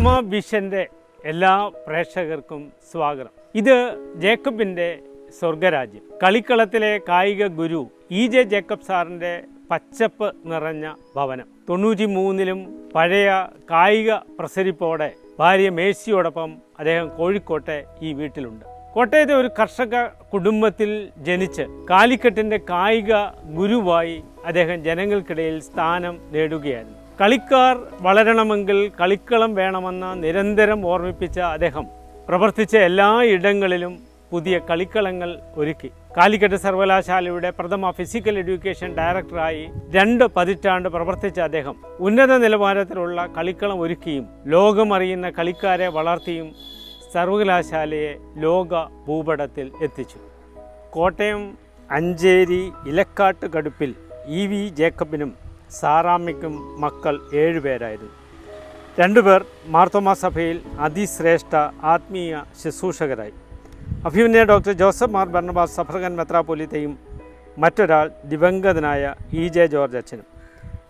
മനോരമ വിഷന്റെ എല്ലാ പ്രേക്ഷകർക്കും സ്വാഗതം. ഇത് ജേക്കബിന്റെ സ്വർഗരാജ്യം. കളിക്കളത്തിലെ കായിക ഗുരു ഇ ജെ ജേക്കബ് സാറിന്റെ പച്ചപ്പ് നിറഞ്ഞ ഭവനം. തൊണ്ണൂറ്റി മൂന്നിലും പഴയ കായിക പ്രസരിപ്പോടെ ഭാര്യ മേഴ്സിയോടൊപ്പം അദ്ദേഹം കോഴിക്കോട്ടെ ഈ വീട്ടിലുണ്ട്. കോട്ടയത്തെ ഒരു കർഷക കുടുംബത്തിൽ ജനിച്ച് കാലിക്കറ്റിന്റെ കായിക ഗുരുവായി അദ്ദേഹം ജനങ്ങൾക്കിടയിൽ സ്ഥാനം നേടുകയായിരുന്നു. കളിക്കാർ വളരണമെങ്കിൽ കളിക്കളം വേണമെന്ന് നിരന്തരം ഓർമ്മിപ്പിച്ച അദ്ദേഹം പ്രവർത്തിച്ച എല്ലാ ഇടങ്ങളിലും പുതിയ കളിക്കളങ്ങൾ ഒരുക്കി. കാലിക്കറ്റ് സർവകലാശാലയുടെ പ്രഥമ ഫിസിക്കൽ എഡ്യൂക്കേഷൻ ഡയറക്ടറായി രണ്ട് പതിറ്റാണ്ട് പ്രവർത്തിച്ച അദ്ദേഹം ഉന്നത നിലവാരത്തിലുള്ള കളിക്കളം ഒരുക്കിയും ലോകമറിയുന്ന കളിക്കാരെ വളർത്തിയും സർവകലാശാലയെ ലോക ഭൂപടത്തിൽ എത്തിച്ചു. കോട്ടയം അഞ്ചേരി ഇലക്കാട്ട് കടുപ്പിൽ ഇ വി ജേക്കബിനും സാറാമ്മയ്ക്കും മക്കൾ ഏഴുപേരായിരുന്നു രണ്ടുപേർ മാർത്തോമാ സഭയിൽ അതിശ്രേഷ്ഠ ആത്മീയ ശുശ്രൂഷകരായി. അഭിമന്യ doctor Joseph Mar Barnabas suffragan മെത്രാപ്പൊലിത്തയും മറ്റൊരാൾ ദിവംഗതനായ ഇ. ജെ. ജോർജ് അച്ഛനും.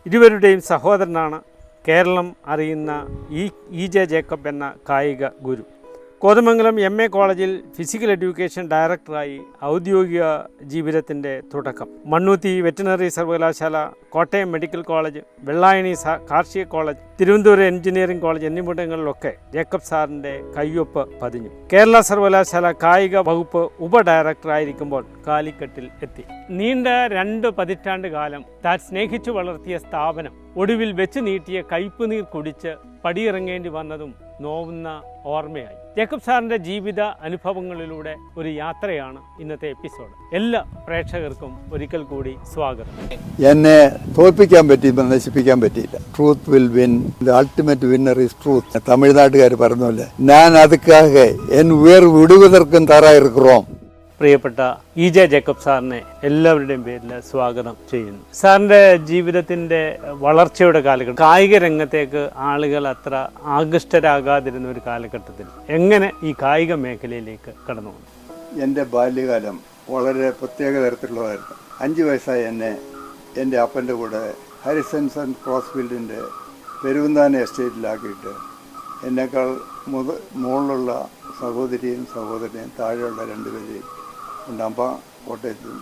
ഇരുവരുടെയും സഹോദരനാണ് കേരളം അറിയുന്ന ഇ ഇ. ജെ. ജേക്കബ് എന്ന കായിക ഗുരു. കോതമംഗലം എം എ കോളേജിൽ ഫിസിക്കൽ എഡ്യൂക്കേഷൻ ഡയറക്ടറായി ഔദ്യോഗിക ജീവിതത്തിന്റെ തുടക്കം. മണ്ണൂത്തി വെറ്റിനറി സർവകലാശാല കോട്ടയം മെഡിക്കൽ കോളേജ് വെള്ളായണി കാർഷിക കോളേജ് തിരുവനന്തപുരം എഞ്ചിനീയറിംഗ് കോളേജ് എന്നിവിടങ്ങളിലൊക്കെ ജേക്കബ് സാറിന്റെ കയ്യൊപ്പ് പതിഞ്ഞു. കേരള സർവകലാശാല കായിക വകുപ്പ് ഉപ ഡയറക്ടറായിരിക്കുമ്പോൾ കാലിക്കട്ടിൽ എത്തി. നീണ്ട രണ്ട് പതിറ്റാണ്ട് കാലം താൻ സ്നേഹിച്ചു വളർത്തിയ സ്ഥാപനം ഒടുവിൽ വെച്ച് നീട്ടിയ കയ്പുനീർ കുടിച്ച് പടിയിറങ്ങേണ്ടി വന്നതും നോവുന്ന ഓർമ്മയായി. ജേക്കബ് സാറിന്റെ ജീവിത അനുഭവങ്ങളിലൂടെ ഒരു യാത്രയാണ് ഇന്നത്തെ എപ്പിസോഡ്. എല്ലാ പ്രേക്ഷകർക്കും ഒരിക്കൽ കൂടി സ്വാഗതം. എന്നെ തോൽപ്പിക്കാൻ പറ്റി നശിപ്പിക്കാൻ പറ്റിയില്ല. Truth will win the ultimate winner is truth തമിഴ്നാട്ടുകാർ പറഞ്ഞല്ലേ ഞാൻ അതുക്കാകെ എൻ ഉയർ വിടുവതർക്കും തയ്യാറായിരിക്കും പ്രിയപ്പെട്ട ഇ ജെ ജേക്കബ് സാറിനെ എല്ലാവരുടെയും പേരിൽ സ്വാഗതം ചെയ്യുന്നു. സാറിന്റെ ജീവിതത്തിന്റെ വളർച്ചയുടെ കാലഘട്ടം കായിക രംഗത്തേക്ക് ആളുകൾ അത്ര ആകൃഷ്ടരാകാതിരുന്ന ഒരു കാലഘട്ടത്തിൽ എങ്ങനെ ഈ കായിക മേഖലയിലേക്ക് കടന്നു വന്നു? എന്റെ ബാല്യകാലം വളരെ പ്രത്യേക തരത്തിലുള്ളതായിരുന്നു. അഞ്ച് വയസ്സായി എന്നെ എന്റെ അപ്പന്റെ കൂടെ ഹരിസൺസൺ ക്രോസ് ഫീൽഡിന്റെ പെരുവന്താന എസ്റ്റേറ്റിലാക്കിയിട്ട് എന്നേക്കാൾ മുത മുകളിലുള്ള സഹോദരിയും സഹോദരനെയും താഴെയുള്ള രണ്ടുപേരെയും ഉണ്ട് അപ്പ കോട്ടയത്ത്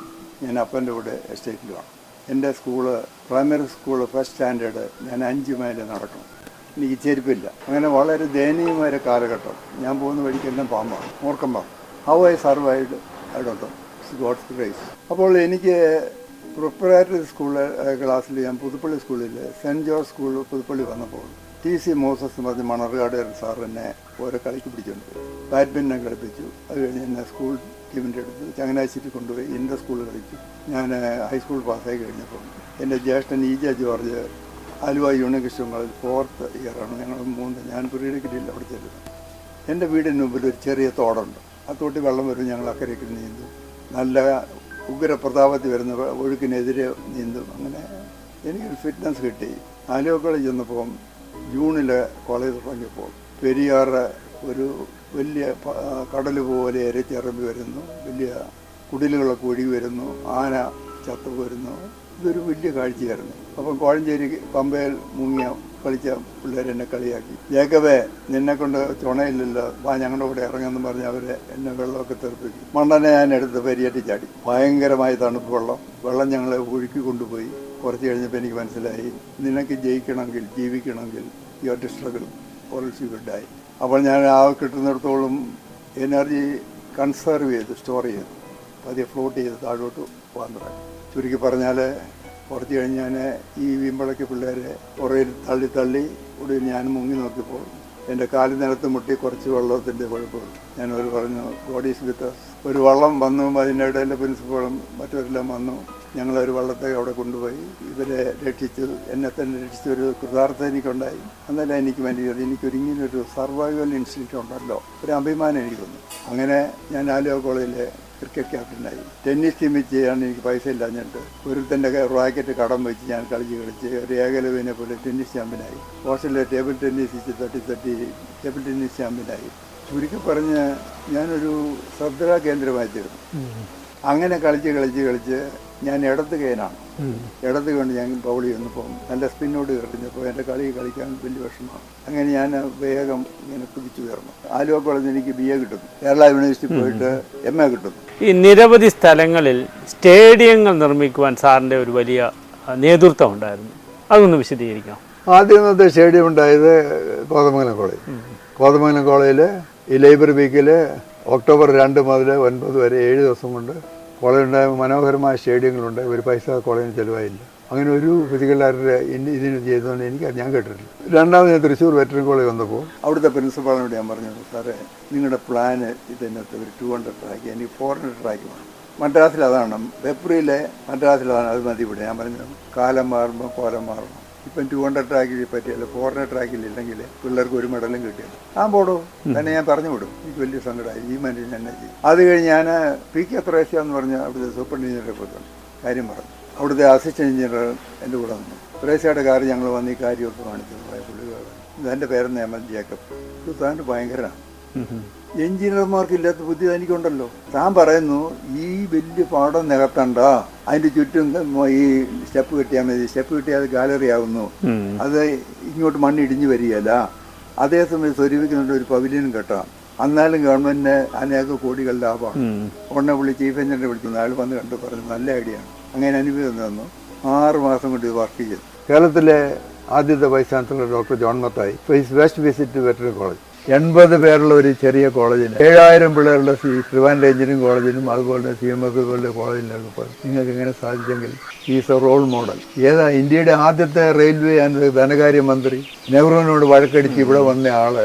ഞാൻ അപ്പന്റെ കൂടെ എസ്റ്റേറ്റിലുമാണ് എന്റെ school primary school first standard ഞാൻ അഞ്ച് മൈൽ നടക്കണം എനിക്ക് ചെരുപ്പില്ല. അങ്ങനെ വളരെ ദയനീയമായ കാലഘട്ടം. ഞാൻ പോകുന്ന വഴിക്കെല്ലാം പാമ്പാണ് മൂർക്കം പാമ്പ് how I survived I don't God's grace അപ്പോൾ എനിക്ക് പ്രിപ്പറേറ്ററി സ്കൂൾ ക്ലാസ്സിൽ ഞാൻ പുതുപ്പള്ളി സ്കൂളിൽ സെന്റ് ജോർജ് സ്കൂളിൽ പുതുപ്പള്ളി വന്നപ്പോൾ ടി സി മോസസ് എന്ന് പറഞ്ഞ മണർകാട് സാർ എന്നെ ഓരോ കളിക്ക് പിടിച്ചുകൊണ്ട് ബാഡ്മിന്റൺ കളിപ്പിച്ചു. അത് കഴിഞ്ഞ് എന്നെ സ്കൂൾ ടീമിന്റെ അടുത്ത് ചങ്ങനാശ്ശേരി കൊണ്ടുപോയി ഇന്റർ സ്കൂൾ കളിച്ചു. ഞാൻ ഹൈസ്കൂൾ പാസ്സായി കഴിഞ്ഞപ്പോൾ എന്റെ ജ്യേഷ്ഠൻ E J George Aluva university college fourth ഇയറാണ്. ഞങ്ങൾ മൂന്ന് ഞാൻ പ്രീ ഡിഗ്രിയിൽ അവിടെ ചെല്ലുന്നത് എന്റെ വീടിന് മുമ്പിൽ ഒരു ചെറിയ തോടുണ്ട്. ആ തോട്ടിൽ വെള്ളം വരും ഞങ്ങൾ അക്കരയ്ക്ക് നീന്തും. നല്ല ഉഗ്രപ്രതാപത്തിൽ വരുന്ന ഒഴുക്കിനെതിരെ നീന്തും. അങ്ങനെ എനിക്കൊരു ഫിറ്റ്നസ് കിട്ടി. ആലുവ കോളേജ് ചെന്നപ്പോൾ ജൂണിൽ കോളേജ് തുടങ്ങിയപ്പോൾ പെരിയാറ് ഒരു വലിയ കടൽ പോലെ ഇരച്ചിറമ്പി വരുന്നു. വലിയ കുടിലുകളൊക്കെ ഒഴുകി വരുന്നു. ആന ചത്തു വരുന്നു. ഇതൊരു വലിയ കാഴ്ചയായിരുന്നു. അപ്പം കോഴഞ്ചേരി പമ്പയിൽ മുങ്ങിയ കളിച്ച പിള്ളേരെന്നെ കളിയാക്കി. ജേക്കബേ നിന്നെ കൊണ്ട് ചുണയില്ലല്ലോ. വാ ഞങ്ങളുടെ കൂടെ ഇറങ്ങുമെന്ന് പറഞ്ഞ് അവരെ എന്നെ വെള്ളമൊക്കെ തെറിപ്പിച്ചു. മണ്ണനെ ഞാൻ എടുത്ത് പരിയേറ്റി ചാടി. ഭയങ്കരമായ തണുപ്പ് വെള്ളം. വെള്ളം ഞങ്ങളെ ഒഴുക്കി കൊണ്ടുപോയി. കുറച്ച് കഴിഞ്ഞപ്പോൾ എനിക്ക് മനസ്സിലായി. നിനക്ക് ജയിക്കണമെങ്കിൽ ജീവിക്കണമെങ്കിൽ യുവർ ഡിസ്ട്രഗിൾ ഓൾസി ഗുഡായി അപ്പോൾ ഞാൻ ആ കിട്ടുന്നിടത്തോളം എനർജി കൺസർവ് ചെയ്ത് സ്റ്റോർ ചെയ്ത് പതിയെ ഫ്ലോട്ട് ചെയ്ത് താഴോട്ട് പോകാൻ ചുരുക്കി പറഞ്ഞാൽ കുറച്ച് കഴിഞ്ഞ് ഞാൻ ഈ വീമ്പളയ്ക്ക് പിള്ളേരെ കുറേ തള്ളി തള്ളി ഒടുവിൽ ഞാൻ മുങ്ങി നോക്കിയപ്പോൾ എന്റെ കാലി നിലത്ത് മുട്ടി കുറച്ച് വെള്ളത്തിന്റെ ഞാൻ ഒരു പറഞ്ഞു ബോഡീസ് വിത്ത് ഒരു വള്ളം വന്നു അതിന്റെ ഇടയിലെ പ്രിൻസിപ്പളും മറ്റവരെല്ലാം വന്നു. ഞങ്ങളൊരു വള്ളത്തെ അവിടെ കൊണ്ടുപോയി. ഇവരെ രക്ഷിച്ചു. എന്നെ തന്നെ രക്ഷിച്ച ഒരു കൃതാർത്ഥത എനിക്കുണ്ടായി. അന്നല്ല എനിക്ക് മനസ്സിലായത് എനിക്കൊരു ഇങ്ങനൊരു സർവൈവൽ ഇൻസ്റ്റിറ്റ്യൂട്ട് ഉണ്ടല്ലോ. ഒരു അഭിമാനം എനിക്ക് തോന്നി. അങ്ങനെ ഞാൻ ആലുവ കോളേജിലെ ക്രിക്കറ്റ് ക്യാപ്റ്റനായി. ടെന്നീസ് ടീമിൽ ചെയ്യാൻ എനിക്ക് പൈസ ഇല്ലാഞ്ഞിട്ട് ഒരുത്തന്റെ റാക്കറ്റ് കടം വെച്ച് ഞാൻ കളിച്ച് കളിച്ച് ഒരു ഏകലവിനെ പോലെ ടെന്നീസ് ചാമ്പ്യനായി. ഹോസ്റ്റലിലെ ടേബിൾ ടെന്നീസ് തട്ടി തട്ടി ടേബിൾ ടെന്നീസ് ചാമ്പ്യനായി. ചുരുക്കി പറഞ്ഞ് ഞാനൊരു ശ്രദ്ധ കേന്ദ്രമായി തീർന്നു അങ്ങനെ കളിച്ച് കളിച്ച് കളിച്ച് ഞാൻ ഇടത് കൈനാണ് ഇടത് കൊണ്ട് ഞാൻ പൗളി ചെന്നപ്പോൾ നല്ല സ്പിന്നോട് കയറിഞ്ഞപ്പോൾ എന്റെ കളി കളിക്കാൻ വലിയ വിഷമമാണ്. അങ്ങനെ ഞാൻ വേഗം ഇങ്ങനെ കുതിച്ചു കയറുന്നു. ആലുവ കോളേജിൽ എനിക്ക് ബി എ കിട്ടുന്നു. കേരള യൂണിവേഴ്സിറ്റി പോയിട്ട് എം എ കിട്ടുന്നു. ഈ നിരവധി സ്ഥലങ്ങളിൽ സ്റ്റേഡിയങ്ങൾ നിർമ്മിക്കുവാൻ സാറിന്റെ ഒരു വലിയ നേതൃത്വം ഉണ്ടായിരുന്നു. അതൊന്ന് വിശദീകരിക്കാം. ആദ്യം ഇന്നത്തെ സ്റ്റേഡിയം ഉണ്ടായത് കോതമംഗലം കോളേജ്. കോതമംഗലം കോളേജിൽ ഈ ലൈബ്രറി വീക്കിൽ ഒക്ടോബർ രണ്ട് മുതൽ ഒൻപത് വരെ ഏഴ് ദിവസം കൊണ്ട് കോളേജിലുണ്ടായ മനോഹരമായ സ്റ്റേഡിയങ്ങളുണ്ട്. ഒരു പൈസ കോളേജിന് ചിലവായില്ല. അങ്ങനെ ഒരു ഫിസിക്കലാരുടെ ഇതിന് ചെയ്തതുകൊണ്ട് എനിക്ക് ഞാൻ കേട്ടിട്ടില്ല. രണ്ടാമത് ഞാൻ തൃശ്ശൂർ വെറ്ററിൻ കോളേജ് വന്നപ്പോൾ അവിടുത്തെ പ്രിൻസിപ്പാളിനോട് ഞാൻ പറഞ്ഞു സാറേ നിങ്ങളുടെ പ്ലാന് ഇതിനകത്ത് ഒരു ടു ഹൺഡ്രഡ് ട്രാക്ക് എനിക്ക് ഫോർ ഹൺഡ്രഡ് ട്രാക്ക് വേണം. മദ്രാസിൽ അതാണ്. വെപ്രിയിലെ മദ്രാസിൽ അതാണ് അത് മതി ഇവിടെ. ഞാൻ പറഞ്ഞു കാലം മാറുമ്പോൾ കോലം മാറണം. ഇപ്പം ടു ഹൺഡ്രഡ് ട്രാക്കിൽ പറ്റിയല്ല ഫോർ ഹൺഡ്രഡ് ട്രാക്കിൽ ഇല്ലെങ്കിൽ പിള്ളേർക്ക് ഒരു മെഡലും കിട്ടിയത് ആ പോടോ തന്നെ ഞാൻ പറഞ്ഞു വിടും. എനിക്ക് വലിയ സങ്കടമായി ഈ മനുഷ്യൻ എന്നെ ചെയ്യും. അത് കഴിഞ്ഞ് ഞാൻ പി കെ ത്രേസ്യ എന്ന് പറഞ്ഞ അവിടുത്തെ സൂപ്പർ എഞ്ചിനീയറെ പോയി കാര്യം പറഞ്ഞു. അവിടുത്തെ അസിസ്റ്റന്റ് എഞ്ചിനീയർ എന്റെ കൂടെ വന്നു. ത്രേസ്യയുടെ കാർ ഞങ്ങൾ വന്ന് ഈ കാര്യമൊക്കെ കാണിച്ചു. പുള്ളി എന്റെ പേരെന്ന് എൽ. ജേക്കബ്. ഇത് താൻ ഭയങ്കരമാണ് എഞ്ചിനീയർമാർക്ക് ഇല്ലാത്ത ബുദ്ധി എനിക്കുണ്ടല്ലോ താൻ പറയുന്നു ഈ വലിയ പാടം നികത്തണ്ട അതിന്റെ ചുറ്റും ഈ സ്റ്റെപ്പ് കെട്ടിയാൽ മതി. സ്റ്റെപ്പ് കെട്ടിയാൽ അത് ഗാലറി ആവുന്നു. അത് ഇങ്ങോട്ട് മണ്ണ് ഇടിഞ്ഞു വരികയല്ല. അതേസമയം സ്വരൂപിക്കുന്നുണ്ട് ഒരു പവിലിയനും കെട്ടാം. അന്നാലും ഗവൺമെന്റിന് അനേക കോടികൾ ലാഭമാണ് ഉടനെ പുള്ളി ചീഫ് എഞ്ചിനീയറെ വിളിച്ചു അയാൾ വന്ന് കണ്ടു പറഞ്ഞു നല്ല ഐഡിയ ആണ്. അങ്ങനെ അനുഭവം തന്നു. ആറ് മാസം കൊണ്ട് വർക്ക് ചെയ്തു. കേരളത്തിലെ ആദ്യത്തെ vice chancellor doctor John Mathai. West visit veterinary college എൺപത് പേരുള്ള ഒരു ചെറിയ കോളേജിന് ഏഴായിരം പിള്ളേരുള്ള സി ട്രിവാൻഡ് എഞ്ചിനീയറിംഗ് കോളേജിനും അതുപോലെ തന്നെ സി എം എഫ് പോലുള്ള കോളേജിലൊക്കെ പോയി. നിങ്ങൾക്ക് ഇങ്ങനെ സാധിച്ചെങ്കിൽ ഈസ് എ റോൾ മോഡൽ ഏതാ ഇന്ത്യയുടെ ആദ്യത്തെ റെയിൽവേ ആൻഡ് ധനകാര്യ മന്ത്രി? നെഹ്റുവിനോട് വഴക്കടിച്ച് ഇവിടെ വന്ന ആൾ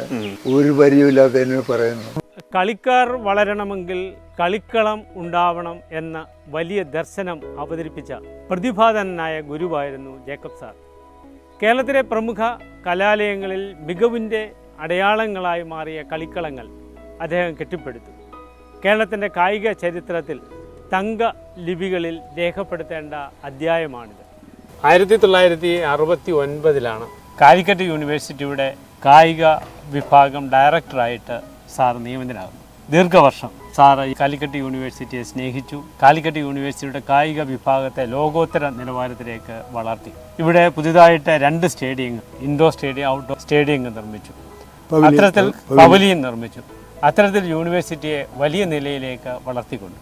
ഒരു പരിചയമില്ലാത്തതിനെ പറയുന്നു. കളിക്കാർ വളരണമെങ്കിൽ കളിക്കളം ഉണ്ടാവണം എന്ന വലിയ ദർശനം അവതരിപ്പിച്ച പ്രതിഭാധനായ ഗുരുവായിരുന്നു ജേക്കബ് സാർ. കേരളത്തിലെ പ്രമുഖ കലാലയങ്ങളിൽ മികവിന്റെ അടയാളങ്ങളായി മാറിയ കളിക്കളങ്ങൾ അദ്ദേഹം കെട്ടിപ്പടുത്തു. കേരളത്തിന്റെ കായിക ചരിത്രത്തിൽ തങ്ക ലിപികളിൽ രേഖപ്പെടുത്തേണ്ട അധ്യായമാണിത്. ആയിരത്തി തൊള്ളായിരത്തി അറുപത്തി ഒൻപതിലാണ് കാലിക്കറ്റ് യൂണിവേഴ്സിറ്റിയുടെ കായിക വിഭാഗം ഡയറക്ടറായിട്ട് സാർ നിയമിതനാകുന്നു ദീർഘവർഷം സാർ കാലിക്കറ്റ് യൂണിവേഴ്സിറ്റിയെ സ്നേഹിച്ചു കാലിക്കറ്റ് യൂണിവേഴ്സിറ്റിയുടെ കായിക വിഭാഗത്തെ ലോകോത്തര നിലവാരത്തിലേക്ക് വളർത്തി. ഇവിടെ പുതിയതായിട്ട് രണ്ട് സ്റ്റേഡിയങ്ങൾ ഇൻഡോർ സ്റ്റേഡിയം ഔട്ട്ഡോർ സ്റ്റേഡിയങ്ങൾ നിർമ്മിച്ചു. അത്തരത്തിൽ പവലിയൻ. നിർമ്മിച്ചു. അത്തരത്തിൽ യൂണിവേഴ്സിറ്റിയെ വലിയ നിലയിലേക്ക് വളർത്തിക്കൊണ്ടു.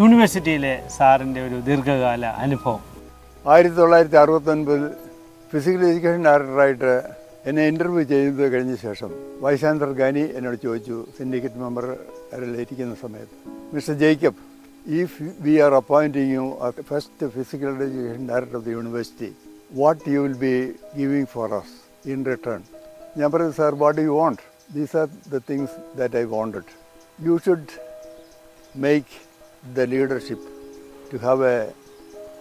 യൂണിവേഴ്സിറ്റിയിലെ സാറിന്റെ ഒരു ദീർഘകാല അനുഭവം. ആയിരത്തി തൊള്ളായിരത്തി അറുപത്തൊൻപതിൽ ഫിസിക്കൽ എഡ്യൂക്കേഷൻ ഡയറക്ടറായിട്ട് എന്നെ ഇന്റർവ്യൂ ചെയ്ത് കഴിഞ്ഞ ശേഷം വൈസ് ചാൻസലർ ഗാനി എന്നോട് ചോദിച്ചു സിൻഡിക്കേറ്റ് മെമ്പർ ഇരിക്കുന്ന സമയത്ത്? Mister Jacob if we are appointing you first physical education director of the university what you will be giving for us in return ഞാൻ പറഞ്ഞു sir what you want these are the things that I wanted you should make the leadership to have a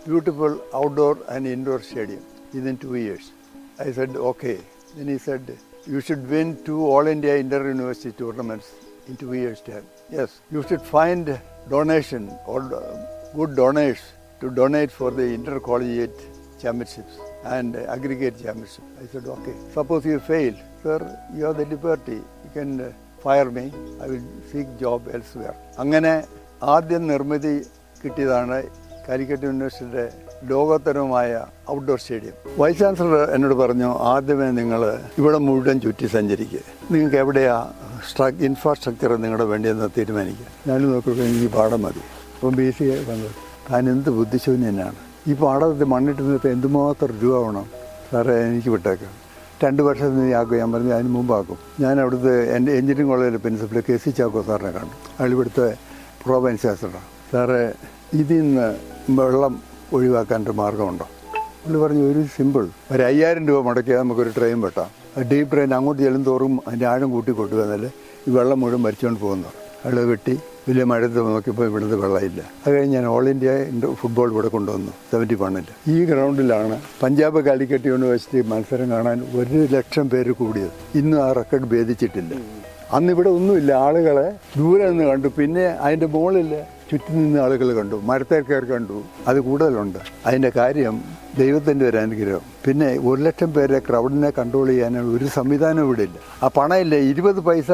beautiful outdoor and indoor stadium within two years. I said, okay. Then he said, you should win two All India Inter-University tournaments in two years' time. Yes, you should find donation or uh, good donors to donate for the intercollegiate championships And aggregate championship. I said, okay. Suppose you fail, sir, you have the liberty. You can uh, fire me. I will seek job elsewhere. അങ്ങനെ ആദ്യം നിർമ്മിതി കിട്ടിയതാണ് കാലിക്കറ്റ് യൂണിവേഴ്സിറ്റിയുടെ ലോകോത്തരമായ outdoor stadium vice chancellor എന്നോട് പറഞ്ഞു ആദ്യമേ നിങ്ങൾ ഇവിടെ മുഴുവൻ ചുറ്റി സഞ്ചരിക്കുക നിങ്ങൾക്ക് എവിടെയാ സ്ട്ര ഇൻഫ്രാസ്ട്രക്ചർ നിങ്ങളുടെ വേണ്ടിയെന്ന് തീരുമാനിക്കുക ഞാനും നോക്കുമ്പോൾ എനിക്ക് പാഠം മതി അപ്പം ബി സി വന്നത് താൻ എന്ത് ബുദ്ധിശൂന്യനാണ് ഈ പാടത്തെ മണ്ണിട്ട് നിന്നിട്ട് എന്തുമാത്രം രൂപ വേണം സാറേ എനിക്ക് വിട്ടേക്കാം. രണ്ട് വർഷത്തിന് നീ ആക്കും ഞാൻ പറഞ്ഞു അതിന് മുമ്പാക്കും. ഞാൻ അവിടുത്തെ എന്റെ എഞ്ചിനീയറിംഗ് കോളേജിലെ പ്രിൻസിപ്പൽ കെ സി ചാക്കോ സാറിനെ കണ്ടു. അയാൾ ഇവിടുത്തെ പ്രോവൻസ് ശാസ്ത്രമാണ് സാറേ ഇതിൽ നിന്ന് വെള്ളം ഒഴിവാക്കാൻ ഒരു മാർഗമുണ്ടോ? പുള്ളി പറഞ്ഞു ഒരു സിമ്പിൾ. ഒരു അയ്യായിരം രൂപ മുടക്കിയാൽ നമുക്കൊരു ട്രെയിൻ വെട്ടാം. ഡീപ്പ് ട്രെയിൻ അങ്ങോട്ട് ചെല്ലും തോറും അതിന്റെ ആഴം കൂട്ടി കൊണ്ടുവന്നാൽ ഈ വെള്ളം മുഴുവൻ മരിച്ചുകൊണ്ട് പോകുന്നു അയാൾ വെട്ടി. വലിയ മഴത്ത് നോക്കിയപ്പോൾ ഇവിടുത്തെ വെള്ളമില്ല അത് കഴിഞ്ഞ് ഞാൻ ഓൾ ഇന്ത്യ ഫുട്ബോൾ ഇവിടെ കൊണ്ടുവന്നു. സെവന്റി വണ്ണിൽ ഈ ഗ്രൗണ്ടിലാണ് പഞ്ചാബ് കാലിക്കറ്റ് യൂണിവേഴ്സിറ്റി മത്സരം കാണാൻ ഒരു ലക്ഷം പേര് കൂടിയത്. ഇന്നും ആ റെക്കോർഡ് ഭേദിച്ചിട്ടില്ല. അന്ന് ഇവിടെ ഒന്നുമില്ല. ആളുകളെ ദൂരെ നിന്ന് കണ്ടു. പിന്നെ അതിന്റെ മുകളിൽ ചുറ്റി നിന്ന് ആളുകൾ കണ്ടു. മരത്തേക്കാർ കണ്ടു. അത് കൂടുതലുണ്ട്. അതിന്റെ കാര്യം ദൈവത്തിന്റെ ഒരു അനുഗ്രഹം. പിന്നെ ഒരു ലക്ഷം പേരെ ക്രൗഡിനെ കൺട്രോൾ ചെയ്യാനുള്ള ഒരു സംവിധാനം ഇവിടെ ഇല്ല. ആ പണമില്ല? ഇരുപത് പൈസ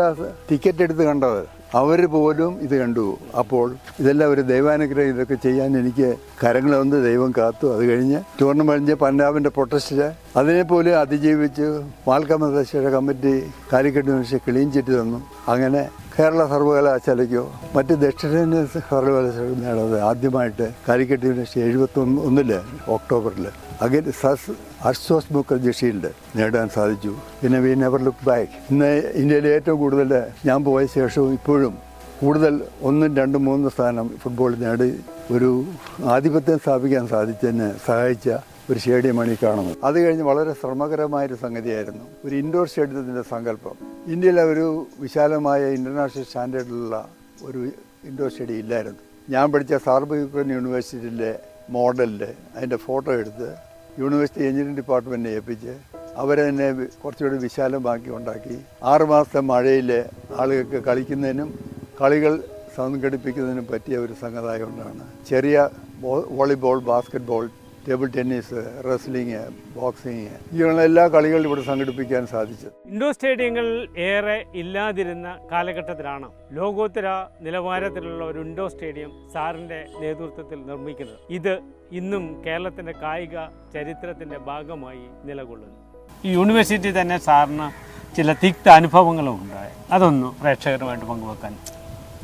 ടിക്കറ്റ് എടുത്ത് കണ്ടത്. അവർ പോലും ഇത് കണ്ടു. അപ്പോൾ ഇതെല്ലാം ഒരു ദൈവാനുഗ്രഹം ഇതൊക്കെ ചെയ്യാൻ എനിക്ക് കരങ്ങൾ വന്ന് ദൈവം കാത്തു. അത് കഴിഞ്ഞ് ടൂർണമെന്റ് പഞ്ചാബിന്റെ പന്നാവിന്റെ പൊട്ടസ്റ്റ് അതിനെപ്പോലും അതിജീവിച്ച് മാൽക്കമതശ്വര കമ്മിറ്റി കാലിക്കറ്റ് നിമിഷം ക്ലീൻ ചിറ്റ് തന്നു. അങ്ങനെ കേരള സർവകലാശാലയ്ക്കോ മറ്റ് ദക്ഷിണേന്ത്യ സർവകലാശാല ആദ്യമായിട്ട് കാലിക്കറ്റ് യൂണിവേഴ്സിറ്റി എഴുപത്തി ഒന്ന് ഒന്നിൽ ഒക്ടോബറിൽ അഗൈൻ സസ് അർസോസ് മുഖർജി ഷീൽഡ് നേടാൻ സാധിച്ചു. പിന്നെ വി നെവർ ലുക്ക് ബാക്ക് ഇന്ന് ഇന്ത്യയിലെ ഏറ്റവും കൂടുതൽ ഞാൻ പോയ ശേഷവും ഇപ്പോഴും കൂടുതൽ ഒന്നും രണ്ടും മൂന്നും സ്ഥാനം ഫുട്ബോൾ നേടി ഒരു ആധിപത്യം സ്ഥാപിക്കാൻ സാധിച്ചതിന് സഹായിച്ച ഒരു സ്റ്റേഡിയമാണ് ഈ കാണുന്നത്. അത് കഴിഞ്ഞ് വളരെ ശ്രമകരമായൊരു സംഗതിയായിരുന്നു. ഒരു ഇൻഡോർ സ്റ്റേഡിയത്തിന്റെ സങ്കല്പം. ഇന്ത്യയിലെ ഒരു വിശാലമായ ഇന്റർനാഷണൽ സ്റ്റാൻഡേർഡിലുള്ള ഒരു ഇൻഡോർ സ്റ്റേഡിയം ഇല്ലായിരുന്നു. ഞാൻ പഠിച്ച സാർബയുക്രൻ യൂണിവേഴ്സിറ്റിയിലെ മോഡലിൽ അതിന്റെ ഫോട്ടോ എടുത്ത് യൂണിവേഴ്സിറ്റി എഞ്ചിനീയറിംഗ് ഡിപ്പാർട്ട്മെന്റിനെ ഏൽപ്പിച്ച് അവരെന്നെ കുറച്ചുകൂടി വിശാലമാക്കി ഉണ്ടാക്കി. ആറുമാസത്തെ മഴയിൽ ആളുകൾക്ക് കളിക്കുന്നതിനും കളികൾ സംഘടിപ്പിക്കുന്നതിനും പറ്റിയ ഒരു സംഗതായ ഒന്നാണ് ചെറിയ volleyball basket table tennis wrestling boxing ഇങ്ങനെയുള്ള എല്ലാ കളികളും ഇവിടെ സംഘടിപ്പിക്കാൻ സാധിച്ചു. ഇൻഡോർ സ്റ്റേഡിയങ്ങൾ ഏറെ ഇല്ലാതിരുന്ന കാലഘട്ടത്തിലാണ് ലോകോത്തര നിലവാരത്തിലുള്ള ഒരു ഇൻഡോർ സ്റ്റേഡിയം സാറിന്റെ നേതൃത്വത്തിൽ നിർമ്മിക്കുന്നത്. ഇത് ഇന്നും കേരളത്തിന്റെ കായിക ചരിത്രത്തിന്റെ ഭാഗമായി നിലകൊള്ളുന്നു. ഈ യൂണിവേഴ്സിറ്റി തന്നെ സാറിന് ചില തിക്ത അനുഭവങ്ങളും ഉണ്ടായി. അതൊന്ന് പ്രേക്ഷകരുമായിട്ട് പങ്കുവെക്കാൻ.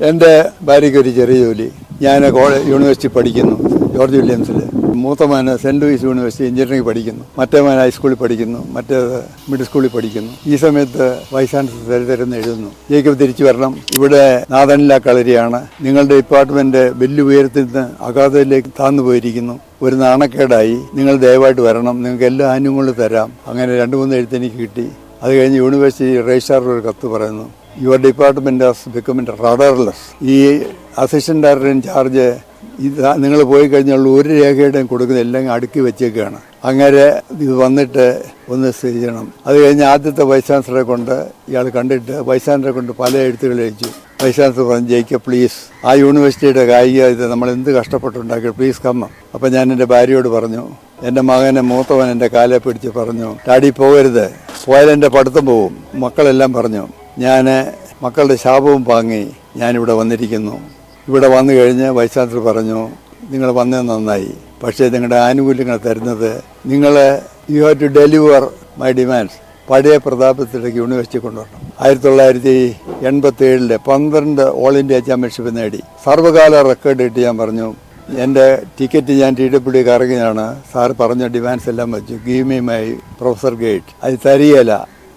എന്റെ ഭാര്യയ്ക്ക് ഒരു ചെറിയ ജോലി. ഞാൻ കോളേജ് യൂണിവേഴ്സിറ്റി പഠിക്കുന്നു ജോർജ് വില്യംസിൽ മൂത്ത സെന്റ് ലൂയിസ് യൂണിവേഴ്സിറ്റി എഞ്ചിനീയറിംഗ് പഠിക്കുന്നു. മറ്റേ മകൻ ഹൈസ്കൂളിൽ പഠിക്കുന്നു. മറ്റേത് മിഡിൽ സ്കൂളിൽ പഠിക്കുന്നു. ഈ സമയത്ത് വൈസ് ചാൻസലർ ചരിത്രം എഴുതുന്നു. ജേക്കബ് തിരിച്ചു വരണം. ഇവിടെ നാഥനില കളരിയാണ്. നിങ്ങളുടെ ഡിപ്പാർട്ട്മെന്റ് വലിയ ഉയരത്തിൽ നിന്ന് അഗാധയിലേക്ക് താന്നു പോയിരിക്കുന്നു. ഒരു നാണക്കേടായി. നിങ്ങൾ ദയവായിട്ട് വരണം. നിങ്ങൾക്ക് എല്ലാ ആനുകൂല്യം തരാം. അങ്ങനെ രണ്ട് മൂന്ന് എഴുത്ത് എനിക്ക് കിട്ടി. അത് കഴിഞ്ഞ് യൂണിവേഴ്സിറ്റി രജിസ്ട്രാറിൽ ഒരു കത്ത് പറയുന്നു. യുവർ ഡിപ്പാർട്ട്മെന്റ് ഹാസ് ബിക്കമിന്റെ റഡർലെസ് ഈ അസിസ്റ്റന്റ് ഡയറക്ടർ ഇൻ ചാർജ് ഇത് നിങ്ങൾ പോയി കഴിഞ്ഞാൽ ഒരു രേഖയുടെയും കൊടുക്കുന്ന എല്ലാം അടുക്കി വെച്ചേക്കാണ്. അങ്ങനെ ഇത് വന്നിട്ട് ഒന്ന് ചെയ്യണം. അത് കഴിഞ്ഞ് ആദ്യത്തെ വൈസ് ചാൻസലറെ കൊണ്ട് ഇയാൾ കണ്ടിട്ട് വൈസ് ചാൻസലറെ കൊണ്ട് പല എഴുത്തുകൾ അയച്ചു വൈസ് ചാൻസലർ പറഞ്ഞു ജയിക്കുക പ്ലീസ് ആ യൂണിവേഴ്സിറ്റിയുടെ കായിക ഇത് നമ്മൾ എന്ത് കഷ്ടപ്പെട്ടുണ്ടാക്കി പ്ലീസ് കമ്മ അപ്പം ഞാൻ എന്റെ ഭാര്യയോട് പറഞ്ഞു എന്റെ മകനെ മൂത്തവൻ എന്റെ കാലെ പിടിച്ച് പറഞ്ഞു ഡാഡി പോകരുത്. പോയാൽ എന്റെ പഠിത്തം പോവും. മക്കളെല്ലാം പറഞ്ഞു ഞാൻ മക്കളുടെ ശാപവും പാങ്ങി ഞാനിവിടെ വന്നിരിക്കുന്നു. ഇവിടെ വന്നു കഴിഞ്ഞ് വൈസ് ചാൻസലർ പറഞ്ഞു നിങ്ങൾ വന്നേ നന്നായി. പക്ഷേ നിങ്ങളുടെ ആനുകൂല്യങ്ങൾ തരുന്നത് നിങ്ങൾ you have to deliver my demands പഴയ പ്രതാപത്തിലേക്ക് യൂണിവേഴ്സിറ്റി കൊണ്ടുവരണം. ആയിരത്തി തൊള്ളായിരത്തി എൺപത്തി ഏഴിൽ പന്ത്രണ്ട് ഓൾ ഇന്ത്യ ചാമ്പ്യൻഷിപ്പ് നേടി. സർവകാല റെക്കോർഡ് ഇട്ട് ഞാൻ പറഞ്ഞു. എന്റെ ടിക്കറ്റ് ഞാൻ ടി ഡബ്ല്യു കറങ്ങിയാണ് സാർ പറഞ്ഞ ഡിമാൻഡ്സ് എല്ലാം വെച്ചു. ഗീവ് മീ പ്രൊഫസർ ഗേറ്റ് അത് തരികയില്ല.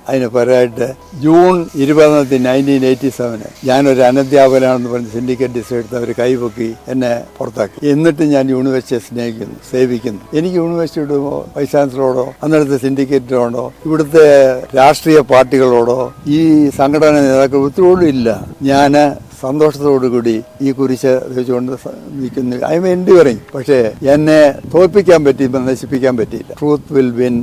അതിന് പകരമായിട്ട് ജൂൺ ഇരുപതാം തീയതി നയന്റീൻ എയ്റ്റി സെവന് ഞാനൊരു അനധ്യാപകനാണെന്ന് പറഞ്ഞ് സിൻഡിക്കേറ്റ് ഡിസൈഡ് അവർ കൈപൊക്കി എന്നെ പുറത്താക്കി. എന്നിട്ട് ഞാൻ യൂണിവേഴ്സിറ്റിയെ സ്നേഹിക്കുന്നു സേവിക്കുന്നു. എനിക്ക് യൂണിവേഴ്സിറ്റിയോടോ വൈസ് ചാൻസലറോടോ അന്നേരത്തെ സിൻഡിക്കേറ്റിനോടോ ഇവിടുത്തെ രാഷ്ട്രീയ പാർട്ടികളോടോ ഈ സംഘടന നേതാക്കൾ ഒത്തിരി ഇല്ല. ഞാൻ സന്തോഷത്തോടു കൂടി ഈ കുരിശ് വെച്ചുകൊണ്ട് നിൽക്കുന്നു ഐ എം എൻഡ്യൂറിങ് പക്ഷേ എന്നെ തോൽപ്പിക്കാൻ പറ്റി നശിപ്പിക്കാൻ പറ്റിയില്ല. Truth will win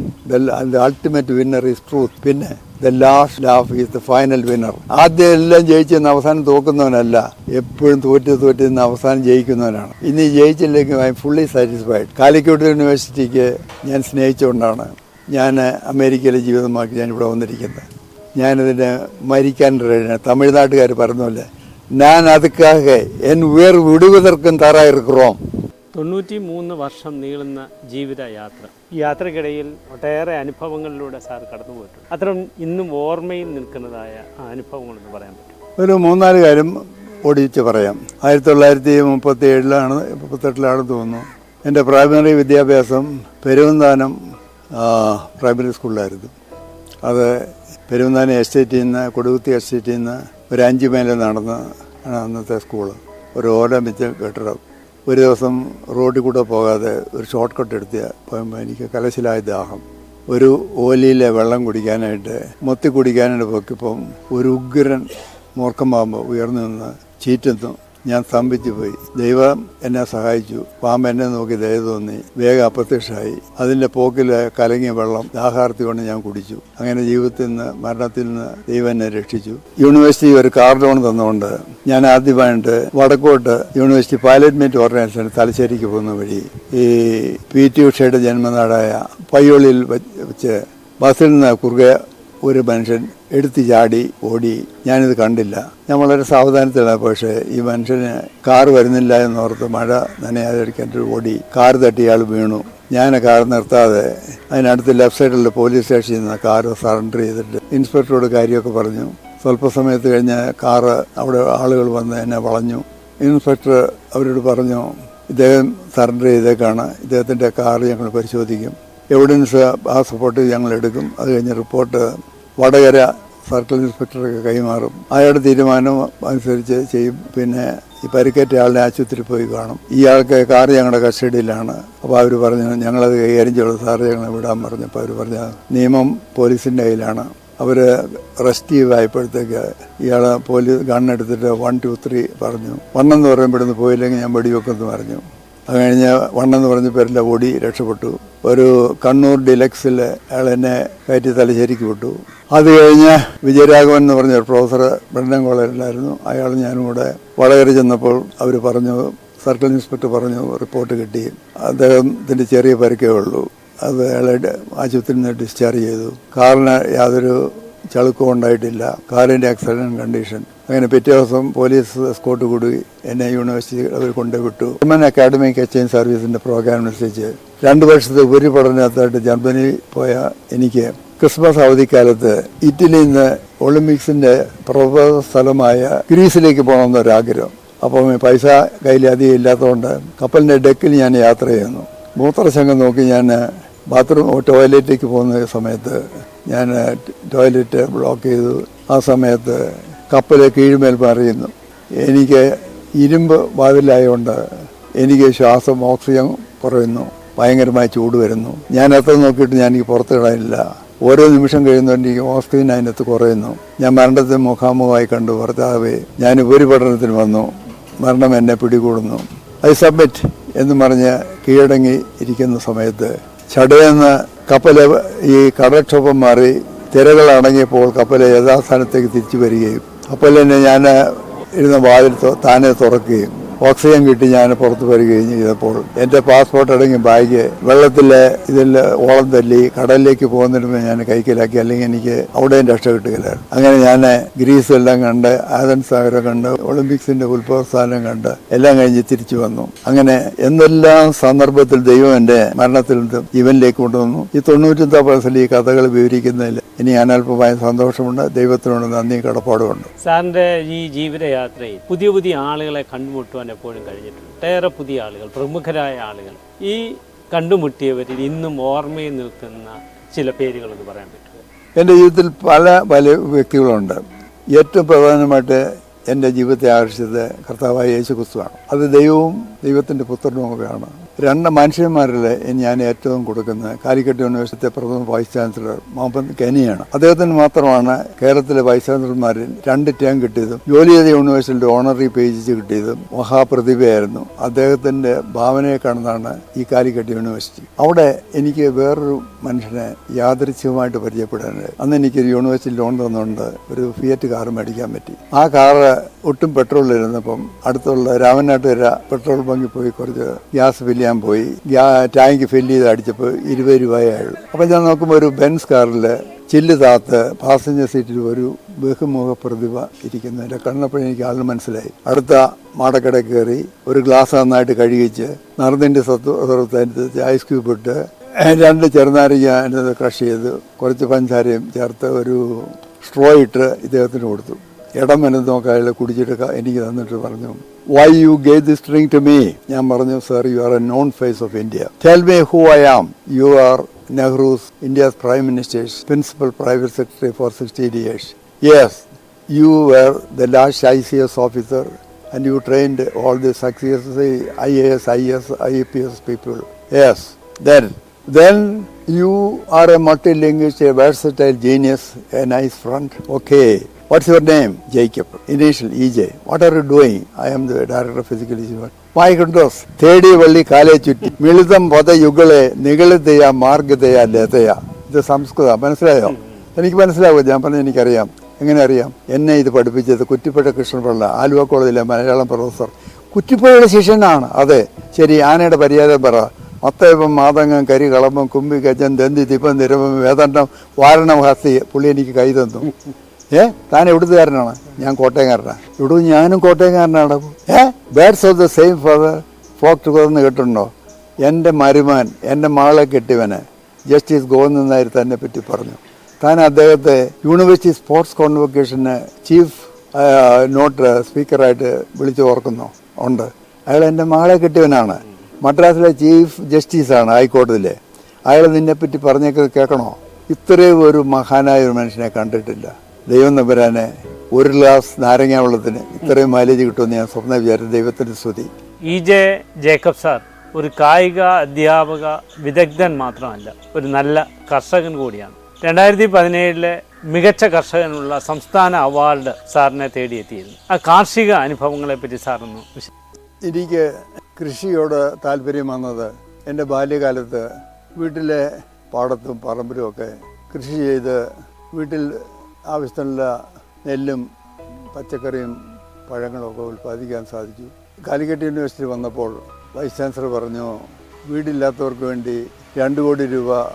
the ultimate winner is truth പിന്നെ the last laugh is the final winner ആദ്യം എല്ലാം ജയിച്ചെന്ന് അവസാനം തോക്കുന്നവനല്ല എപ്പോഴും തോറ്റ് തോറ്റ് നിന്ന് അവസാനം ജയിക്കുന്നവനാണ്. ഇനി ജയിച്ചില്ലെങ്കിൽ ഐ ഫുള്ളി സാറ്റിസ്ഫൈഡ് കാലിക്കോട്ട് യൂണിവേഴ്സിറ്റിക്ക് ഞാൻ സ്നേഹിച്ചുകൊണ്ടാണ് ഞാൻ അമേരിക്കയിലെ ജീവിതമാക്കി ഞാൻ ഇവിടെ വന്നിരിക്കുന്നത്. ഞാനിതിന് മരിക്കാൻ റെഡിയാണ് തമിഴ്നാട്ടുകാർ நான் அதுக்காக என் உயர் விடுவதற்கும் தர இருக்கிறோம் തൊണ്ണൂറ്റി മൂന്ന് വർഷം നീളുന്ന ജീവിത യാത്ര ഈ യാത്രക്കിടയിൽ ഒട്ടേറെ അനുഭവങ്ങളിലൂടെ സാർ കടന്നു പോയിട്ടുണ്ട് അത്തരം ഇന്നും ഓർമ്മയിൽ നിൽക്കുന്നതായ അനുഭവങ്ങൾ അനുഭവങ്ങളെന്ന് പറയാൻ പറ്റും ഒരു മൂന്നാൽ കാര്യം ഓടിച്ച് പറയാം. ആയിരത്തി തൊള്ളായിരത്തി മുപ്പത്തി ഏഴിലാണ് മുപ്പത്തെട്ടിലാണ് തോന്നുന്നു. എന്റെ പ്രൈമറി വിദ്യാഭ്യാസം പെരുവന്താനം പ്രൈമറി സ്കൂളിലായിരുന്നു അത് പെരുവന്താനം എസ്റ്റേറ്റിൽ നിന്ന് കൊടുകുത്തി എസ്റ്റേറ്റിൽ നിന്ന് ഒരു അഞ്ച് മൈൽ നടന്ന് അന്നത്തെ സ്കൂൾ. ഒരു ഓല മിച്ച കെട്ടിടം. ഒരു ദിവസം റോഡിൽ കൂടെ പോകാതെ ഒരു ഷോർട്ട് കട്ട് എടുത്ത് പോയപ്പോൾ എനിക്ക് കലശിലായ ദാഹം. ഒരു ഓലിയിലെ വെള്ളം കുടിക്കാനായിട്ട് മൊത്തി കുടിക്കാനായിട്ട് പോക്കിപ്പം ഒരു ഉഗ്രൻ മൂർക്കം പാകുമ്പോൾ ഉയർന്നു നിന്ന് ചീറ്റുന്നു ഞാൻ സ്തംഭിച്ചു പോയി. ദൈവം എന്നെ സഹായിച്ചു. പാമ്പ് എന്നെ നോക്കി ദയ തോന്നി. വേഗം അപ്രത്യക്ഷമായി അതിന്റെ പോക്കിൽ കലങ്ങിയ വെള്ളം ദാഹാർത്തി കൊണ്ട് ഞാൻ കുടിച്ചു. അങ്ങനെ ജീവിതത്തിൽ നിന്ന് മരണത്തിൽ നിന്ന് ദൈവം എന്നെ രക്ഷിച്ചു. യൂണിവേഴ്സിറ്റി ഒരു കാർ ലോൺ തന്നുകൊണ്ട് ഞാൻ ആദ്യമായിട്ട് വടക്കോട്ട് യൂണിവേഴ്സിറ്റി പൈലറ്റ് മീറ്റ് ഓർഗനൈസേഷൻ തലശ്ശേരിക്ക് പോകുന്ന വഴി ഈ പി ടി ഉഷയുടെ ജന്മനാടായ പയ്യോളിയിൽ വെച്ച് ബസ്സിൽ നിന്ന് കുറുകെ ഒരു മനുഷ്യൻ എടുത്തു ചാടി ഓടി ഞാനിത് കണ്ടില്ല. ഞാൻ വളരെ സാവധാനത്തിലാണ് പക്ഷേ ഈ മനുഷ്യന് കാർ വരുന്നില്ല എന്നോർത്ത് മഴ നനയാതിരിക്കാൻ ഓടി കാർ തട്ടി ഇയാൾ വീണു. ഞാൻ കാർ നിർത്താതെ അതിനടുത്ത് ലെഫ്റ്റ് സൈഡിലുള്ള പോലീസ് സ്റ്റേഷനിൽ നിന്ന് കാർ സറണ്ടർ ചെയ്തിട്ട് ഇൻസ്പെക്ടറോട് കാര്യമൊക്കെ പറഞ്ഞു. സ്വല്പ സമയത്ത് കഴിഞ്ഞ് കാറ് അവിടെ ആളുകൾ വന്ന് എന്നെ വളഞ്ഞു. ഇൻസ്പെക്ടർ അവരോട് പറഞ്ഞു ഇദ്ദേഹം സറണ്ടർ ചെയ്തേക്കാണ് ഇദ്ദേഹത്തിന്റെ കാർ ഞങ്ങൾ പരിശോധിക്കും. എവിഡൻസ് ആ സപ്പോർട്ട് ഞങ്ങൾ എടുക്കും. അത് കഴിഞ്ഞ് റിപ്പോർട്ട് വടകര സർക്കിൾ ഇൻസ്പെക്ടർക്ക് കൈമാറും. അയാളുടെ തീരുമാനം അനുസരിച്ച് ചെയ്യും. പിന്നെ ഈ പരിക്കേറ്റ ആളിനെ ആശുപത്രിയിൽ പോയി കാണും. ഇയാൾക്ക് കാർ ഞങ്ങളുടെ കസ്റ്റഡിയിലാണ്. അപ്പോൾ അവർ പറഞ്ഞു ഞങ്ങളത് കൈകാര്യം ചെയ്തു സാറ് ഞങ്ങളെ വിടാൻ പറഞ്ഞപ്പോൾ അവർ പറഞ്ഞ നിയമം പോലീസിന്റെ കയ്യിലാണ്. അവർ റെസ്റ്റ് ആയപ്പോഴത്തേക്ക് ഇയാളെ പോലീസ് ഗണ്ണെടുത്തിട്ട് വൺ ടു ത്രീ പറഞ്ഞു. വണ്ണെന്ന് പറയുമ്പോൾ ഇവിടുന്ന് പോയില്ലെങ്കിൽ ഞാൻ വെടിവെക്കുമെന്ന് പറഞ്ഞു. അത് കഴിഞ്ഞ് വണ്ണെന്ന് പറഞ്ഞ പേരിന്റെ ഓടി രക്ഷപ്പെട്ടു. ഒരു കണ്ണൂർ ഡിലക്സിൽ അയാൾ എന്നെ കയറ്റി തലശ്ശേരിക്ക് വിട്ടു. അത് കഴിഞ്ഞ് വിജയരാഘവൻ എന്ന് പറഞ്ഞ ഒരു പ്രൊഫസർ ബ്രണ്ടൻ കോളേജിലായിരുന്നു അയാൾ ഞാനും കൂടെ വടകര ചെന്നപ്പോൾ അവർ പറഞ്ഞു സർക്കിൾ ഇൻസ്പെക്ടർ പറഞ്ഞു റിപ്പോർട്ട് കിട്ടി. അദ്ദേഹത്തിന്റെ ചെറിയ പരിക്കേ ഉള്ളൂ. അത് അയാളെ ആശുപത്രിയിൽ നിന്ന് ഡിസ്ചാർജ് ചെയ്തു. കാറിന് യാതൊരു ചളുക്കവും ഉണ്ടായിട്ടില്ല. കാറിന്റെ ആക്സിഡന്റ് കണ്ടീഷൻ അങ്ങനെ പിറ്റേ ദിവസം പോലീസ് എസ്കോട്ട് കൂടി എന്നെ യൂണിവേഴ്സിറ്റി അവർ കൊണ്ടുവിട്ടു. ഹ്യൂമൻ അക്കാഡമിക് എക്സ്ചേഞ്ച് സർവീസിന്റെ പ്രോഗ്രാം അനുസരിച്ച് രണ്ട് വർഷത്തെ ഉപരിപഠനത്തായിട്ട് ജർമ്മനി പോയ എനിക്ക് ക്രിസ്മസ് അവധിക്കാലത്ത് ഇറ്റലിയിൽ നിന്ന് ഒളിമ്പിക്സിന്റെ പ്രഭവ സ്ഥലമായ ഗ്രീസിലേക്ക് പോകണമെന്നൊരാഗ്രഹം. അപ്പം പൈസ കയ്യിൽ അധികം ഇല്ലാത്തതുകൊണ്ട് കപ്പലിന്റെ ഡെക്കിൽ ഞാൻ യാത്ര ചെയ്യുന്നു. മൂത്രശങ്കം നോക്കി ഞാൻ ബാത്റൂം ടോയ്ലറ്റിലേക്ക് പോകുന്ന സമയത്ത് ഞാൻ ടോയ്ലറ്റ് ബ്ലോക്ക് ചെയ്തു. ആ സമയത്ത് കപ്പൽ കീഴ്മേൽ പറയുന്നു. എനിക്ക് ഇരുമ്പ് വാതിലായതുകൊണ്ട് എനിക്ക് ശ്വാസം ഓക്സിജൻ കുറയുന്നു. ഭയങ്കരമായ ചൂട് വരുന്നു. ഞാൻ അത്ര നോക്കിയിട്ട് ഞാൻ എനിക്ക് പുറത്ത് കളയില്ല ഓരോ നിമിഷം കഴിയുന്നതുകൊണ്ട് എനിക്ക് ഓക്സിജൻ അതിനകത്ത് കുറയുന്നു. ഞാൻ മരണത്തെ മുഖാമുഖമായി കണ്ടു. ഭർത്താവേ ഞാൻ ഉപരിപഠനത്തിന് വന്നു. മരണം എന്നെ പിടികൂടുന്നു. ഐ സബ്മിറ്റ് എന്ന് പറഞ്ഞ് കീഴടങ്ങി ഇരിക്കുന്ന സമയത്ത് ചടയെന്ന് കപ്പൽ ഈ കടക്ഷോഭം മാറി തിരകൾ അടങ്ങിയപ്പോൾ കപ്പൽ യഥാസ്ഥാനത്തേക്ക് തിരിച്ചു വരികയും കപ്പലിനെ ഞാൻ ഇരുന്ന വാതിൽ താനെ തുറക്കുകയും ഓക്സിജൻ കിട്ടി ഞാൻ പുറത്ത് വരികയും ചെയ്തപ്പോൾ എന്റെ പാസ്പോർട്ട് അടങ്ങിയ ബാഗ് വെള്ളത്തിലെ ഇതിൽ ഓളം തല്ലി കടലിലേക്ക് പോകുന്നിടത്ത് ഞാൻ കൈക്കലാക്കി അല്ലെങ്കിൽ എനിക്ക് അവിടെയും രക്ഷ കിട്ടുകയില്ലായിരുന്നു. അങ്ങനെ ഞാൻ ഗ്രീസ് എല്ലാം കണ്ട് ആഥൻസ് സാഗരം കണ്ട് ഒളിമ്പിക്സിന്റെ ഉത്ഭവ സ്ഥാനം കണ്ട് എല്ലാം കഴിഞ്ഞ് തിരിച്ചു വന്നു. അങ്ങനെ എന്തെല്ലാം സന്ദർഭത്തിൽ ദൈവം എന്റെ മരണത്തിൽ ജീവനിലേക്ക് കൊണ്ടുവന്നു. ഈ തൊണ്ണൂറ്റൊന്നാം വയസ്സിൽ ഈ കഥകൾ വിവരിക്കുന്നതിൽ ഇനി അനൽപമായ സന്തോഷമുണ്ട്. ദൈവത്തിനോട് നന്ദി കടപ്പാടുമുണ്ട്. സാറിന്റെ ഈ ജീവിതയാത്രയിൽ പുതിയ പുതിയ ആളുകളെ കണ്ടുമുട്ടുവാൻ എപ്പോഴും കഴിഞ്ഞിട്ടുണ്ട്. ഒട്ടേറെ പുതിയ ആളുകൾ പ്രമുഖരായ ആളുകൾ. ഈ കണ്ടുമുട്ടിയവരിൽ ഇന്നും ഓർമ്മയിൽ നിൽക്കുന്ന ചില പേരുകൾ എന്ന് പറയാൻ പറ്റുമോ? എന്റെ ജീവിതത്തിൽ പല പല വ്യക്തികളുണ്ട്. ഏറ്റവും പ്രധാനമായിട്ട് എന്റെ ജീവിതത്തെ ആകർഷിച്ചത് കർത്താവായ യേശു ക്രിസ്തുവാണ് അത് ദൈവവും ദൈവത്തിന്റെ പുത്രനും ഒക്കെയാണ് രണ്ട് മനുഷ്യന്മാരിൽ ഞാൻ ഏറ്റവും കൊടുക്കുന്നത് കാലിക്കറ്റ് യൂണിവേഴ്സിറ്റി പ്രഥമ വൈസ് ചാൻസലർ മുഹമ്മദ് കെനിയാണ്. അദ്ദേഹത്തിന് മാത്രമാണ് കേരളത്തിലെ വൈസ് ചാൻസലർമാരിൽ രണ്ട് ടേം കിട്ടിയതും ജോലി ചെയ്ത യൂണിവേഴ്സിറ്റിയുടെ ഓണറി പേജ് കിട്ടിയതും മഹാപ്രതിഭയായിരുന്നു. അദ്ദേഹത്തിന്റെ ഭാവനയെ കാണുന്നതാണ് ഈ കാലിക്കറ്റ് യൂണിവേഴ്സിറ്റി. അവിടെ എനിക്ക് വേറൊരു മനുഷ്യനെ യാദൃച്ഛികമായിട്ട് പരിചയപ്പെടാനുണ്ട് അന്ന് എനിക്ക് യൂണിവേഴ്സിറ്റി ലോൺ തന്നുകൊണ്ട് ഒരു ഫിയറ്റ് കാർ മേടിക്കാൻ പറ്റി. ആ കാറ് ഒട്ടും പെട്രോൾ ഇരുന്നപ്പം അടുത്തുള്ള രാമനാട്ടുകര പെട്രോൾ ബങ്കിൽ പോയി കുറച്ച് ഗ്യാസ് ഫില്ല് ചെയ്യാൻ പോയി. ടാങ്ക് ഫില്ല് ചെയ്ത് അടിച്ചപ്പോൾ ഇരുപത് രൂപയായുള്ളൂ അപ്പോൾ ഞാൻ നോക്കുമ്പോൾ ഒരു ബെൻസ് കാറിൽ ചില്ല് താത്ത് പാസഞ്ചർ സീറ്റിൽ ഒരു ബഹുമുഖ പ്രതിഭ ഇരിക്കുന്നതിന്റെ കണ്ണപ്പോൾ എനിക്ക് ആളിന് മനസ്സിലായി. അടുത്ത മാടക്കട കയറി ഒരു ഗ്ലാസ് നന്നായിട്ട് കഴുകിച്ച് നറുതിന്റെ സത്വത്തിനനുസരിച്ച് ഐസ് ക്യൂബ് ഇട്ട് രണ്ട് ചെറുനാരിക അതിനകത്ത് ക്രഷ് ചെയ്ത് കുറച്ച് പഞ്ചാരയും ചേർത്ത് ഒരു സ്ട്രോ ഇട്ട് ഇദ്ദേഹത്തിന് കൊടുത്തു. ഇടം വരും നോക്കാൻ കുടിച്ചിട്ട് എനിക്ക് തന്നിട്ട് പറഞ്ഞു why you gave this drink to me ഞാൻ പറഞ്ഞു sir you are a known face of India tell me who I am you are Nehru's India prime minister's principal private secretary for sixteen years yes you were the last I C S officer and you trained all the success I A S I S I P S people yes then then you are a multi language a versatile genius a nice friend okay what's your name Jacob initial E J what are you doing I am the director of physical education വായിക്കണ്ടോസ് തേടി വള്ളി കാലേ ചുറ്റി. മിളിതം പദയുഗളെ നികളിതയ മാർഗതയ ലതയ. ഇത് സംസ്കൃത. മനസ്സിലായോ? എനിക്ക് മനസ്സിലാവും ഞാൻ പറഞ്ഞ എനിക്കറിയാം. എങ്ങനെ അറിയാം? എന്നെ ഇത് പഠിപ്പിച്ചത് കുറ്റിപ്പുഴ കൃഷ്ണപിള്ള ആലുവ കോളേജിലെ മലയാളം പ്രൊഫസർ. കുറ്റിപ്പുഴയുടെ ശിഷ്യനാണ് അതെ. ശരി ആനയുടെ പരിഹാരം പറ. മത്തയപ്പം മാതങ്ങം കരി കളമ്പം കുമ്പി ഗജം ദന്തി തിപ്പം നിരമം വേദണ്ഡം വാരണം ഹസ്തി. പുള്ളി എനിക്ക് കൈ തന്നു. ഏ? താൻ എവിടുത്തുകാരനാണ്? ഞാൻ കോട്ടയംകാരനാണ് ഇവിടെ ഞാനും കോട്ടയംകാരനാണ്. ഏ? Birds of the same feather flock ടുഗതെന്ന് കേട്ടിട്ടുണ്ടോ? എന്റെ മരുമാൻ എന്റെ മകളെ കെട്ടിവന് ജസ്റ്റിസ് ഗോവിന്ദൻ നായർ തന്നെ പറ്റി പറഞ്ഞു. താൻ അദ്ദേഹത്തെ യൂണിവേഴ്സിറ്റി സ്പോർട്സ് കോൺവൊക്കേഷന് ചീഫ് നോട്ട് സ്പീക്കറായിട്ട് വിളിച്ചു ഓർക്കുന്നു. ഉണ്ട്. അയാൾ എന്റെ മകളെ കെട്ടിയവനാണ്. മദ്രാസിലെ ചീഫ് ജസ്റ്റിസാണ് ഹൈക്കോടതിയിലെ. അയാൾ നിന്നെപ്പറ്റി പറഞ്ഞേക്ക് കേൾക്കണോ? ഇത്രയും ഒരു മഹാനായ ഒരു മനുഷ്യനെ കണ്ടിട്ടില്ല. ദൈവം നമ്പരാനെ ഒരു ഗ്ലാസ് നാരങ്ങ വെള്ളത്തിന് ഇത്രയും മൈലേജ് കിട്ടുമെന്ന് ഞാൻ സ്വപ്ന വിചാരിച്ചു. ദൈവത്തിന്റെ സ്തുതി. ഇ ജെ ജേക്കബ് സാർ ഒരു കായിക അധ്യാപക വിദഗ്ധൻ മാത്രമല്ല ഒരു നല്ല കർഷകൻ കൂടിയാണ്. രണ്ടായിരത്തി പതിനേഴിലെ മികച്ച കർഷകനുള്ള സംസ്ഥാന അവാർഡ് സാറിനെ തേടിയെത്തിയിരുന്നു. ആ കാർഷിക അനുഭവങ്ങളെ പറ്റി സാറൊന്ന് എനിക്ക് കൃഷിയോട് താല്പര്യം വന്നത് എന്റെ ബാല്യകാലത്ത് വീട്ടിലെ പാടത്തും പറമ്പിലും ഒക്കെ കൃഷി ചെയ്ത് വീട്ടിൽ ആവശ്യത്തിനുള്ള നെല്ലും പച്ചക്കറിയും പഴങ്ങളും ഒക്കെ ഉൽപ്പാദിക്കാൻ സാധിച്ചു. കാലിക്കറ്റ് യൂണിവേഴ്സിറ്റി വന്നപ്പോൾ വൈസ് ചാൻസലർ പറഞ്ഞു വീടില്ലാത്തവർക്ക് വേണ്ടി രണ്ട് കോടി രൂപ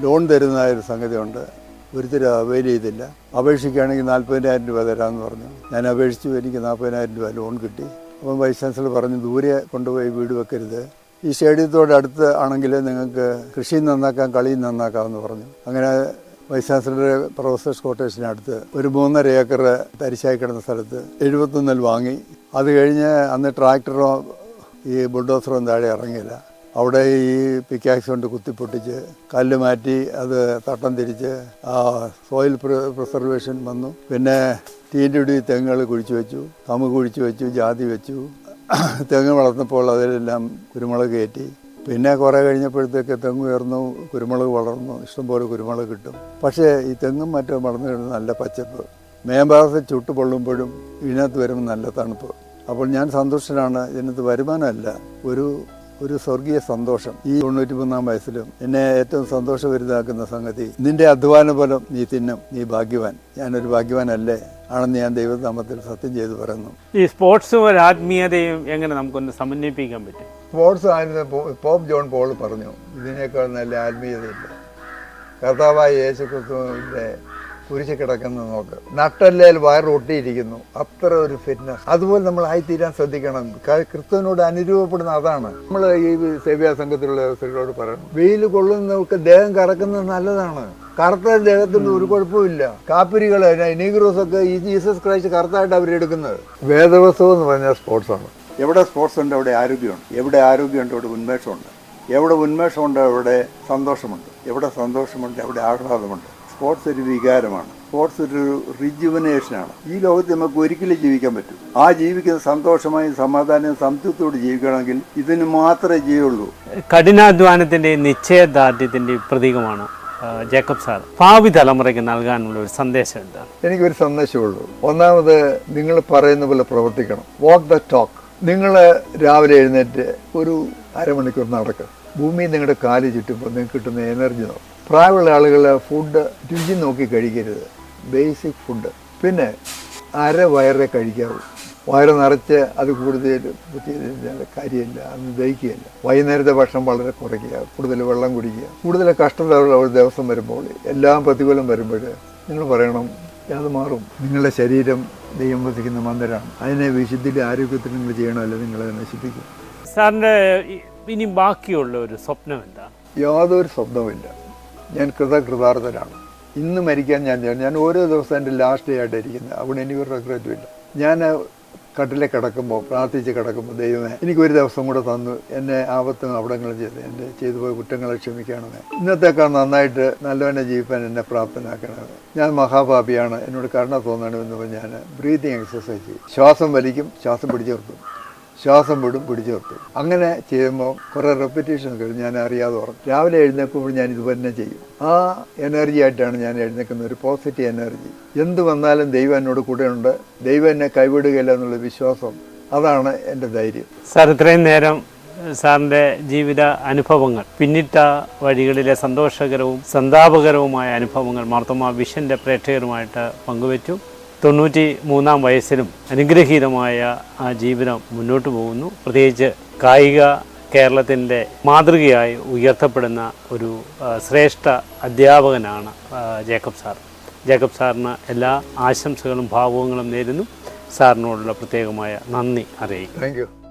ലോൺ തരുന്നതായ ഒരു സംഗതിയുണ്ട്. ഒരുത്തരും അവൈൽ ചെയ്തില്ല. അപേക്ഷിക്കുകയാണെങ്കിൽ നാൽപ്പതിനായിരം രൂപ തരാമെന്ന് പറഞ്ഞു. ഞാൻ അപേക്ഷിച്ചു എനിക്ക് നാൽപ്പതിനായിരം രൂപ ലോൺ കിട്ടി. അപ്പം വൈസ് ചാൻസലർ പറഞ്ഞു ദൂരെ കൊണ്ടുപോയി വീട് വെക്കരുത്. ഈ സ്റ്റേഡിയത്തോട് അടുത്ത് ആണെങ്കിൽ നിങ്ങൾക്ക് കൃഷി നന്നാക്കാം കളിയും നന്നാക്കാമെന്ന് പറഞ്ഞു. അങ്ങനെ വൈസ് ചാൻസലറുടെ പ്രൊഫസേഴ്സ് ക്വാർട്ടേഴ്സിനടുത്ത് ഒരു മൂന്നര ഏക്കർ തരിശായി കിടന്ന സ്ഥലത്ത് എഴുപത്തൊന്നിൽ വാങ്ങി. അത് കഴിഞ്ഞ് അന്ന് ട്രാക്ടറോ ഈ ബുൾഡോസറും താഴെ ഇറങ്ങിയില്ല. അവിടെ ഈ പിക്കാക്സ് കൊണ്ട് കുത്തിപ്പൊട്ടിച്ച് കല്ല് മാറ്റി അത് തട്ടം തിരിച്ച് ആ സോയിൽ പ്രിസർവേഷൻ വന്നു. പിന്നെ തീന്റെ തെങ്ങുകൾ കുഴിച്ചു വെച്ചു കമുക് കുഴിച്ചു വെച്ചു ജാതി വെച്ചു. തെങ്ങ് വളർന്നപ്പോൾ അതിലെല്ലാം കുരുമുളക് കയറ്റി. പിന്നെ കുറേ കഴിഞ്ഞപ്പോഴത്തേക്ക് തെങ്ങ് ഉയർന്നു കുരുമുളക് വളർന്നു. ഇഷ്ടംപോലെ കുരുമുളക് കിട്ടും. പക്ഷേ ഈ തെങ്ങും മറ്റും വളർന്നു കിടന്ന് നല്ല പച്ചപ്പ്. മേമ്പാകത്ത് ചുട്ട് പൊള്ളുമ്പോഴും ഇതിനകത്ത് വരുമ്പോൾ നല്ല തണുപ്പ്. അപ്പോൾ ഞാൻ സന്തുഷ്ടനാണ്. ഇതിനകത്ത് വരുമാനമല്ല. ഒരു ഒരു സ്വർഗീയ സന്തോഷം. ഈ തൊണ്ണൂറ്റി മൂന്നാം വയസ്സിലും എന്നെ ഏറ്റവും സന്തോഷഭരിതാക്കുന്ന സംഗതി നിന്റെ അധ്വാന ഫലം നീ തിന്നും നീ ഭാഗ്യവാൻ. ഞാനൊരു ഭാഗ്യവാനല്ലേ? ആണെന്ന് ഞാൻ ദൈവനാമത്തിൽ സത്യം ചെയ്തു പറയുന്നു. ഈ സ്പോർട്സും ഒരു ആത്മീയതയും എങ്ങനെ നമുക്കൊന്ന് സമന്വയിപ്പിക്കാൻ പറ്റും? സ്പോർട്സ് ആയിരുന്നു പോപ്പ് ജോൺ പോൾ പറഞ്ഞു. ഇതിനേക്കാൾ നല്ല ആത്മീയതയില്ല കർത്താവായ യേശു ക്രിസ്തുവിന്റെ കുരിശ് കിടക്കുന്ന നോക്ക്. നട്ടല്ലേൽ വയറൊട്ടിയിരിക്കുന്നു അത്ര ഒരു ഫിറ്റ്നസ് അതുപോലെ നമ്മൾ ആയിത്തീരാൻ ശ്രദ്ധിക്കണം. ക്രിസ്തുവിനോട് അനുരൂപപ്പെടുന്ന അതാണ്. നമ്മൾ ഈ സേവ്യാ സംഘത്തിലുള്ള സ്ത്രീകളോട് പറയണം. വെയിൽ കൊള്ളുന്നവർക്ക് ദേഹം കറക്കുന്നത് നല്ലതാണ്. കറുത്ത ദേഹത്തിന് ഒരു കുഴപ്പമില്ല കാപ്പിരികൾ നീഗ്രോസ് ഒക്കെ ഈ ജീസസ് ക്രൈസ്റ്റ് കറുത്തായിട്ട് അവരെടുക്കുന്നത് വേദവസ്തു എന്ന് പറഞ്ഞാൽ സ്പോർട്സാണ് എവിടെ സ്പോർട്സ് ഉണ്ട് അവിടെ ആരോഗ്യമുണ്ട്. എവിടെ ആരോഗ്യമുണ്ട് അവിടെ ഉന്മേഷമുണ്ട്. എവിടെ ഉന്മേഷമുണ്ട് അവിടെ സന്തോഷമുണ്ട്. എവിടെ സന്തോഷമുണ്ട് അവിടെ ആഹ്ലാദമുണ്ട്. സ്പോർട്സ് ഒരു വികാരമാണ്. സ്പോർട്സ് ഒരു റിജുവനേഷനാണ് ഈ ലോകത്ത് നമുക്ക് ഒരിക്കലും ജീവിക്കാൻ പറ്റും. ആ ജീവിക്കുന്ന സന്തോഷമായി സമാധാനവും സംതൃപ്തിയോട് ജീവിക്കണമെങ്കിൽ ഇതിന് മാത്രമേ ചെയ്യുള്ളൂ. കഠിനാധ്വാനത്തിന്റെയും നിശ്ചയദാർഢ്യത്തിന്റെ പ്രതീകമാണ് ജേക്കബ് സാർ. ഭാവി തലമുറയ്ക്ക് നൽകാനുള്ള ഒരു സന്ദേശം എന്താണ്? എനിക്കൊരു സന്ദേശമുള്ളൂ ഒന്നാമത് നിങ്ങൾ പറയുന്ന പോലെ പ്രവർത്തിക്കണം. വാക്ക് ദ ടോക്ക് നിങ്ങൾ രാവിലെ എഴുന്നേറ്റ് ഒരു അരമണിക്കൂർ നടക്കുക ഭൂമി നിങ്ങളുടെ കാൽ ചുറ്റുമ്പോൾ നിങ്ങൾക്ക് കിട്ടുന്ന എനർജി നോക്കും. പ്രായമുള്ള ആളുകൾ ഫുഡ് രുചി നോക്കി കഴിക്കരുത്. ബേസിക് ഫുഡ് പിന്നെ അര വയറേ കഴിക്കാവൂ. വയറ് നിറച്ച് അത് കൂടുതൽ കാര്യമില്ല അന്ന് ദഹിക്കുകയില്ല. വൈകുന്നേരത്തെ ഭക്ഷണം വളരെ കുറയ്ക്കുക കൂടുതൽ വെള്ളം കുടിക്കുക. കൂടുതൽ കഷ്ടതയുള്ള ഒരു ദിവസം വരുമ്പോൾ എല്ലാം പ്രതികൂലം വരുമ്പോൾ നിങ്ങൾ പറയണം അത് മാറും. നിങ്ങളുടെ ശരീരം ദൈവം വസിക്കുന്ന മന്ദിരമാണ്. അതിനെ വിശുദ്ധിയുടെ ആരോഗ്യത്തിൽ നിങ്ങൾ ചെയ്യണമല്ലോ നിങ്ങളെ നശിപ്പിക്കും. സാറിന്റെ ഇനി ബാക്കിയുള്ള ഒരു സ്വപ്നം എന്താ? യാതൊരു സ്വപ്നവുമില്ല. ഞാൻ കൃതകൃതാർത്ഥനാണ്. ഇന്ന് മരിക്കാൻ ഞാൻ ഞാൻ ഓരോ ദിവസം എന്റെ ലാസ്റ്റ് ഡേ ആയിട്ട് ഇരിക്കുന്നത്. അവിടെ എനിക്കൊരു റെഗ്രറ്റും ഇല്ല. ഞാൻ കട്ടിലെ കിടക്കുമ്പോൾ പ്രാർത്ഥിച്ച് കിടക്കുമ്പോൾ ദൈവമേ എനിക്ക് ഒരു ദിവസം കൂടെ തന്നു. എന്നെ ആപത്തും അവിടങ്ങളും ചെയ്ത് എന്റെ ചെയ്തു പോയ കുറ്റങ്ങളെ ക്ഷമിക്കണമേ. ഇന്നത്തേക്കാൾ നന്നായിട്ട് നല്ലവനെ ജീവിക്കാൻ എന്നെ പ്രാപ്തനാക്കണമേ. ഞാൻ മഹാപാപിയാണ്. എന്നോട് കരുണ തോന്നണമെന്ന് ഞാൻ ബ്രീതിങ് എക്സസൈസ് ചെയ്യും ശ്വാസം വലിക്കും ശ്വാസം പിടിച്ചു നിർത്തും. ശ്വാസം വിടും പിടിച്ചു നിർത്തും. അങ്ങനെ ചെയ്യുമ്പോൾ കുറേ റെപ്പിറ്റേഷൻ കഴിഞ്ഞ് ഞാൻ അറിയാതെ ഉറങ്ങും രാവിലെ എഴുന്നേൽക്കുമ്പോൾ ഞാൻ ഇത് തന്നെ ചെയ്യും. ആ എനർജി ആയിട്ടാണ് ഞാൻ എഴുന്നേൽക്കുന്നത്. ഒരു പോസിറ്റീവ് എനർജി എന്ത് വന്നാലും ദൈവം എന്നോട് കൂടെയുണ്ട്. ദൈവം എന്നെ കൈവിടുകയില്ല എന്നുള്ള വിശ്വാസം. അതാണ് എന്റെ ധൈര്യം. സാർ ഇത്രയും നേരം സാറിന്റെ ജീവിത അനുഭവങ്ങൾ പിന്നിട്ട വഴികളിലെ സന്തോഷകരവും സന്താപകരവുമായ അനുഭവങ്ങൾ മാർത്തോമ വിഷന്റെ പ്രേക്ഷകരുമായിട്ട് പങ്കുവച്ചു. തൊണ്ണൂറ്റി മൂന്നാം വയസ്സിലും അനുഗ്രഹീതമായ ആ ജീവിതം മുന്നോട്ട് പോകുന്നു. പ്രത്യേകിച്ച് കായിക കേരളത്തിന്റെ മാതൃകയായി ഉയർത്തപ്പെടുന്ന ഒരു ശ്രേഷ്ഠ അധ്യാപകനാണ് ജേക്കബ് സാർ. ജേക്കബ് സാറിന് എല്ലാ ആശംസകളും ഭാവുകങ്ങളും നേരുന്നു. സാറിനോടുള്ള പ്രത്യേകമായ നന്ദി അറിയിക്കും താങ്ക്